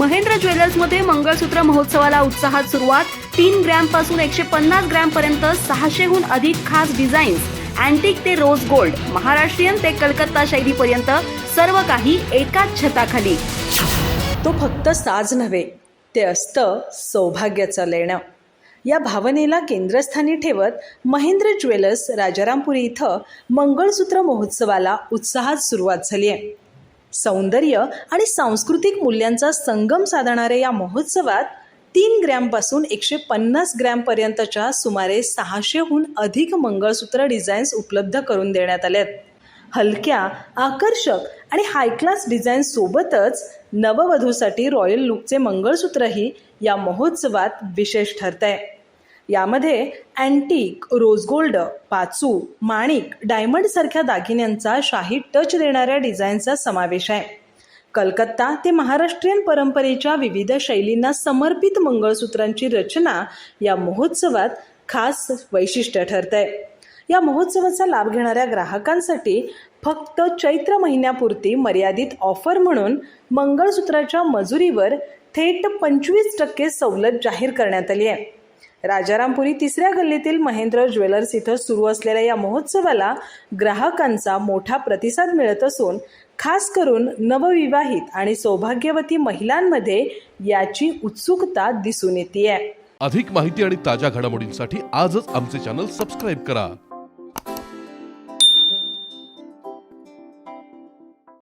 महेंद्र ज्वेलर्समध्ये मंगळसूत्र महोत्सवाला उत्साहात सुरुवात. तीन ग्रॅमपासून एकशे पन्नास ग्रॅम पर्यंत सहाशेहून अधिक खास डिझाईन्स. अँटिक ते रोज गोल्ड महाराष्ट्रीयन ते कलकत्ता शैलीपर्यंत सर्व काही एकाच छताखाली. तो फक्त साज नव्हे ते असतं सौभाग्याचं लेणं. या भावनेला केंद्रस्थानी ठेवत महेंद्र ज्वेलर्स राजारामपुरी इथं मंगळसूत्र महोत्सवाला उत्साहात सुरुवात झाली आहे सौंदर्य आणि सांस्कृतिक मूल्यांचा संगम साधणाऱ्या या महोत्सवात तीन ग्रॅमपासून एकशे पन्नास ग्रॅमपर्यंतच्या सुमारे सहाशेहून अधिक मंगळसूत्र डिझाईन्स उपलब्ध करून देण्यात आल्यात हलक्या आकर्षक आणि हाय क्लास डिझाईन सोबतच नववधूसाठी रॉयल लुकचे मंगळसूत्रही या महोत्सवात विशेष ठरत आहे यामध्ये अँटीक रोज गोल्ड पाचू माणिक डायमंडसारख्या दागिन्यांचा शाही टच देणाऱ्या डिझाईनचा समावेश आहे. कलकत्ता ते महाराष्ट्रीयन परंपरेच्या विविध शैलींना समर्पित मंगळसूत्रांची रचना या महोत्सवात खास वैशिष्ट्य ठरत आहे या महोत्सवाचा लाभ घेणाऱ्या ग्राहकांसाठी फक्त चैत्र महिन्यापुरती मर्यादित ऑफर म्हणून मंगळसूत्राच्या मजुरीवर थेट पंचवीस टक्के सवलत जाहीर करण्यात आली आहे. राजारामपुरी तिसऱ्या गल्लीतील महेंद्र ज्वेलर्स इथं सुरू असलेल्या या महोत्सवाला ग्राहकांचा मोठा प्रतिसाद मिळत असून खास करून नवविवाहित आणि सौभाग्यवती महिलांमध्ये याची उत्सुकता दिसून येते अधिक माहिती आणि ताज्या घडामोडींसाठी आजच आमचे चॅनल सबस्क्राईब करा.